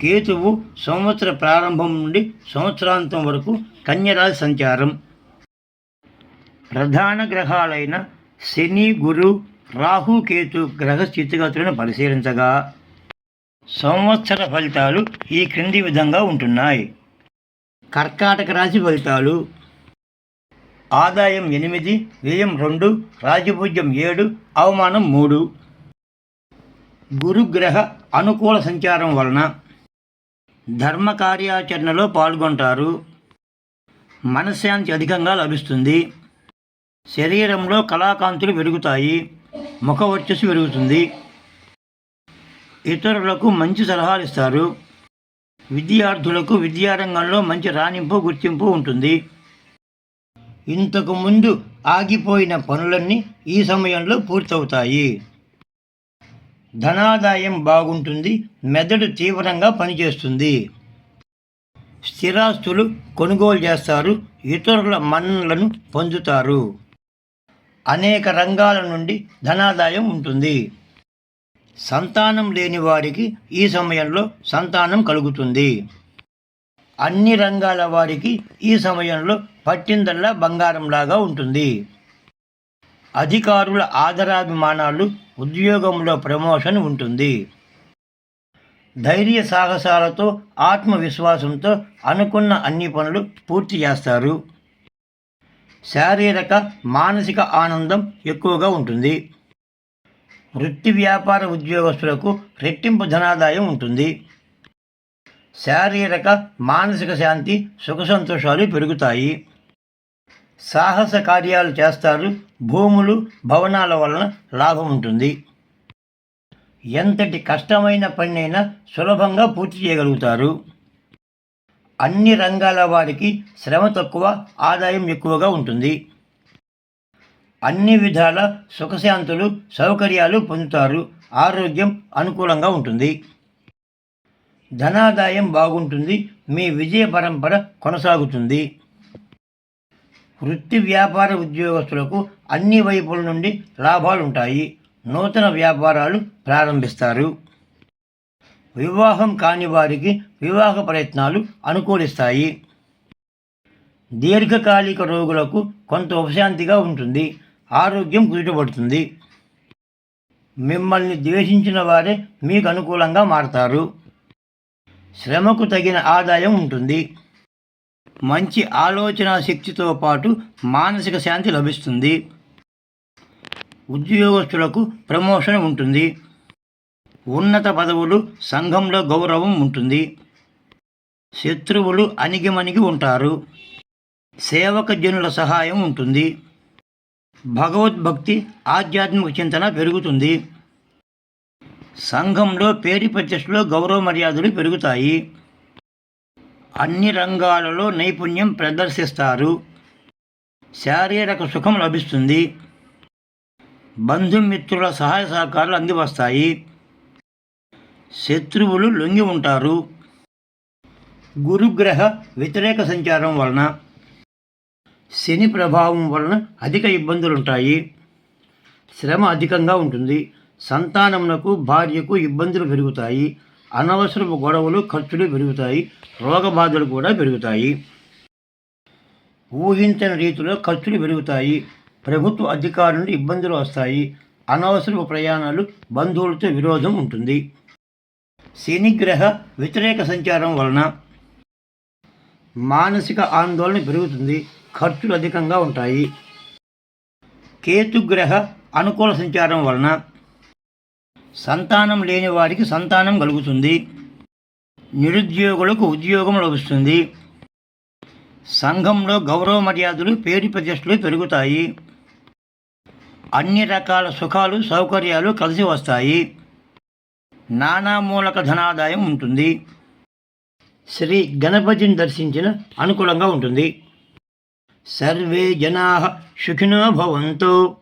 కేతువు సంవత్సర ప్రారంభం నుండి సంవత్సరాంతం వరకు కన్యరాశి సంచారం. ప్రధాన గ్రహాలైన శని గురు రాహు కేతు గ్రహ స్థితిగతులను పరిశీలించగా సంవత్సర ఫలితాలు ఈ క్రింది విధంగా ఉంటున్నాయి. కర్కాటక రాశి ఫలితాలు ఆదాయం ఎనిమిది వ్యయం రెండు రాజపూజ్యం ఏడు అవమానం మూడు. గురుగ్రహ అనుకూల సంచారం వలన ధర్మ కార్యాచరణలో పాల్గొంటారు. మనశ్శాంతి అధికంగా లభిస్తుంది. శరీరంలో కళాకాంతులు పెరుగుతాయి. ముఖ వర్చస్సు పెరుగుతుంది. ఇతరులకు మంచి సలహాలు ఇస్తారు. విద్యార్థులకు విద్యారంగంలో మంచి రాణింపు గుర్తింపు ఉంటుంది. ఇంతకు ముందు ఆగిపోయిన పనులన్నీ ఈ సమయంలో పూర్తవుతాయి. ధనాదాయం బాగుంటుంది మెదడు తీవ్రంగా పనిచేస్తుంది. స్థిరాస్తులు కొనుగోలు చేస్తారు ఇతరుల మన్నలను పొందుతారు. అనేక రంగాల నుండి ధనాదాయం ఉంటుంది. సంతానం లేని వారికి ఈ సమయంలో సంతానం కలుగుతుంది. అన్ని రంగాల వారికి ఈ సమయంలో పట్టిందల్లా బంగారంలాగా ఉంటుంది. అధికారుల ఆదరాభిమానాలు ఉద్యోగంలో ప్రమోషన్ ఉంటుంది. ధైర్య సాహసాలతో ఆత్మవిశ్వాసంతో అనుకున్న అన్ని పనులు పూర్తి చేస్తారు. శారీరక మానసిక ఆనందం ఎక్కువగా ఉంటుంది. వృత్తి వ్యాపార ఉద్యోగస్తులకు రెట్టింపు ధనాదాయం ఉంటుంది. శారీరక మానసిక శాంతి సుఖ సంతోషాలు పెరుగుతాయి. సాహస కార్యాలు చేస్తారు. భూములు భవనాల వలన లాభం ఉంటుంది. ఎంతటి కష్టమైన పనినైనా సులభంగా పూర్తి చేయగలుగుతారు. అన్ని రంగాల వారికి శ్రమ తక్కువ ఆదాయం ఎక్కువగా ఉంటుంది. అన్ని విధాల సుఖశాంతులు సౌకర్యాలు పొందుతారు. ఆరోగ్యం అనుకూలంగా ఉంటుంది. ధనాదాయం బాగుంటుంది. మీ విజయ పరంపర కొనసాగుతుంది. వృత్తి వ్యాపార ఉద్యోగస్తులకు అన్ని వైపుల నుండి లాభాలు ఉంటాయి నూతన వ్యాపారాలు ప్రారంభిస్తారు. వివాహం కాని వారికి వివాహ ప్రయత్నాలు అనుకూలిస్తాయి. దీర్ఘకాలిక రోగులకు కొంత ఉపశాంతిగా ఉంటుంది. ఆరోగ్యం కుదుటపడుతుంది. మిమ్మల్ని ద్వేషించిన వారే మీకు అనుకూలంగా మారతారు. శ్రమకు తగిన ఆదాయం ఉంటుంది. మంచి ఆలోచన శక్తితో పాటు మానసిక శాంతి లభిస్తుంది. ఉద్యోగస్తులకు ప్రమోషన్ ఉంటుంది. ఉన్నత పదవులు సంఘంలో గౌరవం ఉంటుంది. శత్రువులు అణిగిమణిగి ఉంటారు. సేవక జనుల సహాయం ఉంటుంది. భగవద్భక్తి ఆధ్యాత్మిక చింతన పెరుగుతుంది. సంఘంలో పేరు ప్రతిష్టలో గౌరవ మర్యాదలు పెరుగుతాయి. అన్ని రంగాలలో నైపుణ్యం ప్రదర్శిస్తారు. శారీరక సుఖం లభిస్తుంది. బంధుమిత్రుల సహాయ సహకారాలు అందివస్తాయి. శత్రువులు లొంగి ఉంటారు. గురుగ్రహ వ్యతిరేక సంచారం వలన శని ప్రభావం వలన అధిక ఇబ్బందులు ఉంటాయి శ్రమ అధికంగా ఉంటుంది. సంతానమునకు భార్యకు ఇబ్బందులు పెరుగుతాయి. అనవసరపు గొడవలు ఖర్చులు పెరుగుతాయి రోగబాధలు కూడా పెరుగుతాయి. ఊహించని రీతిలో ఖర్చులు పెరుగుతాయి ప్రభుత్వ అధికారుల నుండి ఇబ్బందులు వస్తాయి అనవసరపు ప్రయాణాలు బంధువులతో విరోధం ఉంటుంది. శనిగ్రహ వ్యతిరేక సంచారం వలన మానసిక ఆందోళన పెరుగుతుంది ఖర్చులు అధికంగా ఉంటాయి. కేతుగ్రహ అనుకూల సంచారం వలన సంతానం లేని వారికి సంతానం కలుగుతుంది. నిరుద్యోగులకు ఉద్యోగం లభిస్తుంది. సంఘంలో గౌరవ మర్యాదలు పేరు ప్రతిష్టలు పెరుగుతాయి. అన్ని రకాల సుఖాలు సౌకర్యాలు కలిసి వస్తాయి. నానామూలక ధనాదాయం ఉంటుంది. శ్రీ గణపతిని దర్శించిన అనుకూలంగా ఉంటుంది. సర్వే జనా సుఖినో భవంతో.